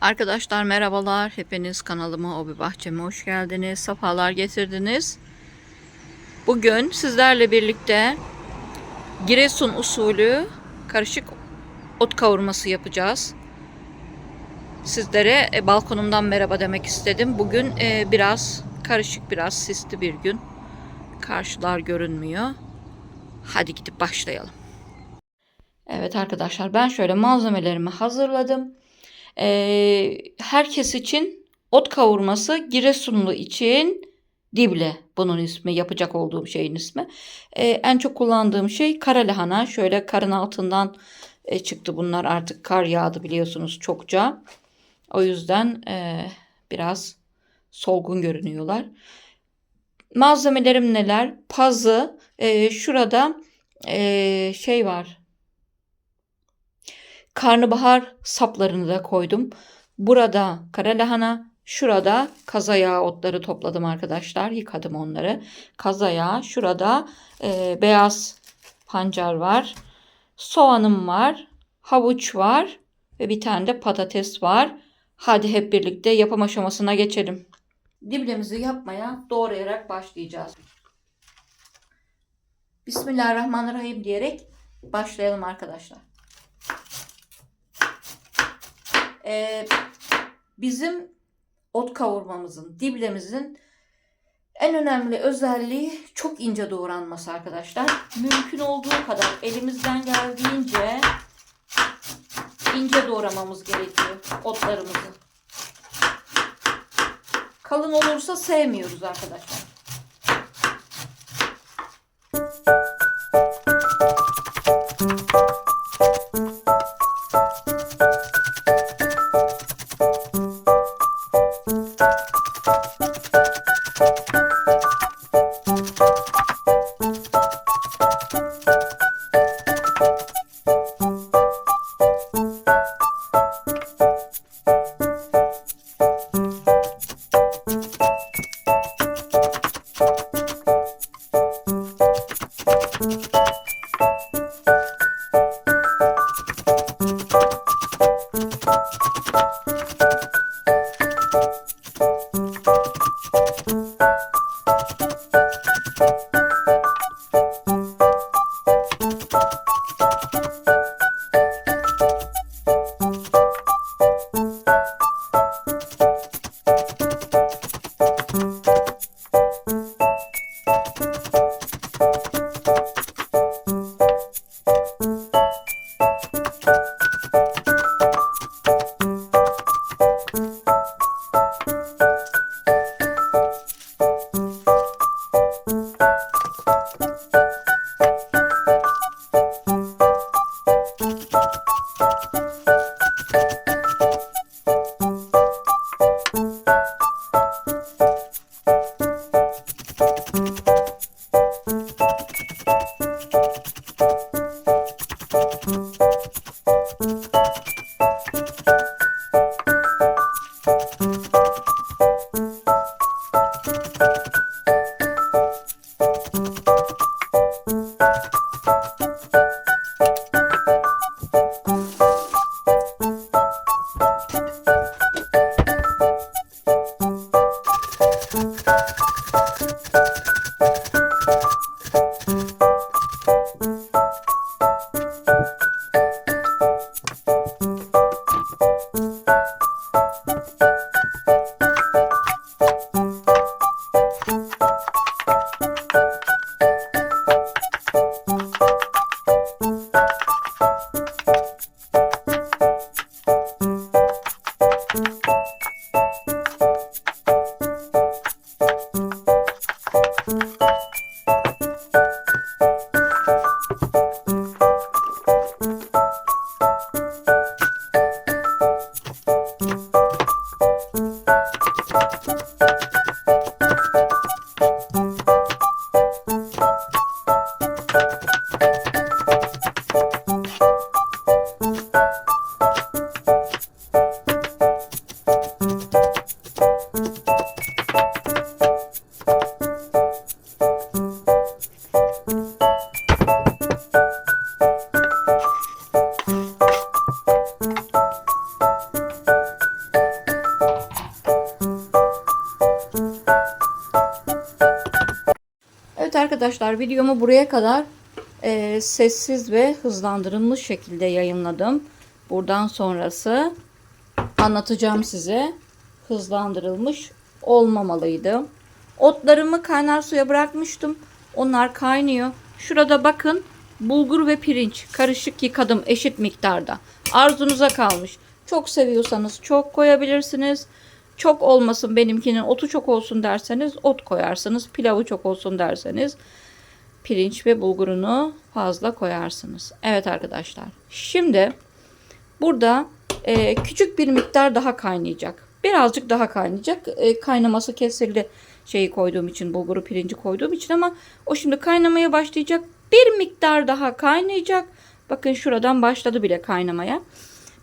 Arkadaşlar merhabalar. Hepiniz kanalıma Obi Bahçeme hoş geldiniz. Safalar getirdiniz. Bugün sizlerle birlikte Giresun usulü karışık ot kavurması yapacağız. Sizlere e, balkonumdan merhaba demek istedim. Bugün e, biraz karışık, biraz sisli bir gün. Karşılar görünmüyor. Hadi gidip başlayalım. Evet arkadaşlar ben şöyle malzemelerimi hazırladım. Ee, herkes için ot kavurması, Giresunlu için dible bunun ismi, yapacak olduğum şeyin ismi. Ee, en çok kullandığım şey kara lahana. Şöyle karın altından e, çıktı bunlar artık kar yağdı biliyorsunuz çokça. O yüzden e, biraz solgun görünüyorlar. Malzemelerim neler? Pazı, e, şurada e, şey var karnabahar saplarını da koydum. Burada kara lahana, şurada kaza yağı otları topladım arkadaşlar. Yıkadım onları. Kaza yağı, şurada e, beyaz pancar var. Soğanım var. Havuç var. Ve bir tane de patates var. Hadi hep birlikte yapım aşamasına geçelim. Diblemizi yapmaya doğrayarak başlayacağız. Bismillahirrahmanirrahim diyerek başlayalım arkadaşlar. Ee, bizim ot kavurmamızın, diblemizin en önemli özelliği çok ince doğranması arkadaşlar. Mümkün olduğu kadar elimizden geldiğince ince doğramamız gerekiyor otlarımızı. Kalın olursa sevmiyoruz arkadaşlar. Música Arkadaşlar videomu buraya kadar e, sessiz ve hızlandırılmış şekilde yayınladım. Buradan sonrası anlatacağım size hızlandırılmış olmamalıydı. Otlarımı kaynar suya bırakmıştım. Onlar kaynıyor. Şurada bakın bulgur ve pirinç karışık yıkadım eşit miktarda. Arzunuza kalmış. Çok seviyorsanız çok koyabilirsiniz. Çok olmasın benimkinin otu çok olsun derseniz ot koyarsınız. Pilavı çok olsun derseniz pirinç ve bulgurunu fazla koyarsınız. Evet arkadaşlar. Şimdi burada e, küçük bir miktar daha kaynayacak. Birazcık daha kaynayacak. E, kaynaması kesildi şeyi koyduğum için bulguru pirinci koyduğum için ama o şimdi kaynamaya başlayacak. Bir miktar daha kaynayacak. Bakın şuradan başladı bile kaynamaya.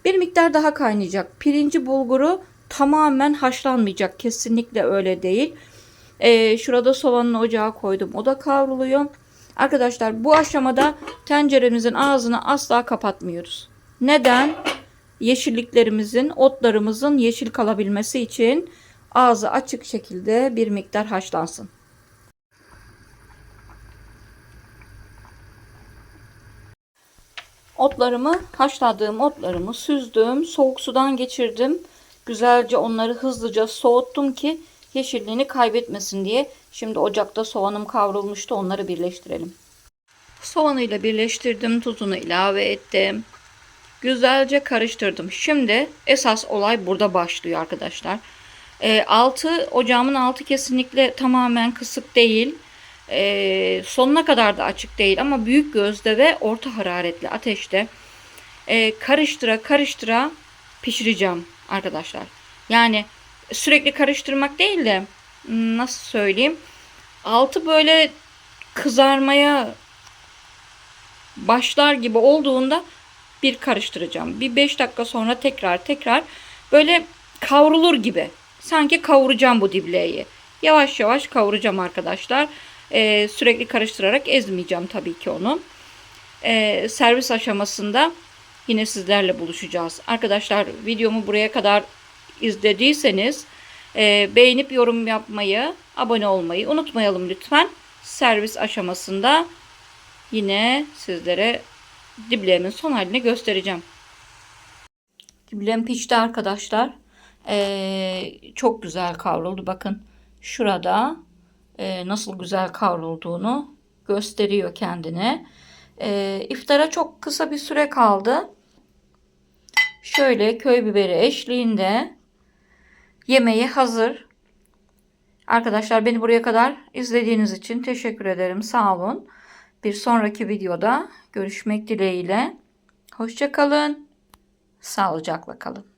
Bir miktar daha kaynayacak. Pirinci bulguru tamamen haşlanmayacak. Kesinlikle öyle değil. Ee, şurada soğanını ocağa koydum. O da kavruluyor. Arkadaşlar bu aşamada tenceremizin ağzını asla kapatmıyoruz. Neden? Yeşilliklerimizin, otlarımızın yeşil kalabilmesi için ağzı açık şekilde bir miktar haşlansın. Otlarımı, haşladığım otlarımı süzdüm, soğuk sudan geçirdim. Güzelce onları hızlıca soğuttum ki yeşilliğini kaybetmesin diye. Şimdi ocakta soğanım kavrulmuştu. Onları birleştirelim. Soğanıyla birleştirdim. Tuzunu ilave ettim. Güzelce karıştırdım. Şimdi esas olay burada başlıyor arkadaşlar. E, altı ocağımın altı kesinlikle tamamen kısık değil. E, sonuna kadar da açık değil ama büyük gözde ve orta hararetli ateşte e, karıştıra karıştıra pişireceğim arkadaşlar. Yani sürekli karıştırmak değil de hmm, nasıl söyleyeyim altı böyle kızarmaya başlar gibi olduğunda bir karıştıracağım. Bir 5 dakika sonra tekrar tekrar böyle kavrulur gibi. Sanki kavuracağım bu dibleyi. Yavaş yavaş kavuracağım arkadaşlar. Ee, sürekli karıştırarak ezmeyeceğim tabii ki onu. Ee, servis aşamasında yine sizlerle buluşacağız. Arkadaşlar videomu buraya kadar izlediyseniz e, beğenip yorum yapmayı, abone olmayı unutmayalım lütfen. Servis aşamasında yine sizlere diblerimin son halini göstereceğim. Diblem pişti arkadaşlar. Ee, çok güzel kavruldu. Bakın şurada e, nasıl güzel kavrulduğunu gösteriyor kendine. E, iftara çok kısa bir süre kaldı. Şöyle köy biberi eşliğinde yemeği hazır. Arkadaşlar beni buraya kadar izlediğiniz için teşekkür ederim. Sağ olun. Bir sonraki videoda görüşmek dileğiyle. Hoşçakalın. Sağlıcakla kalın.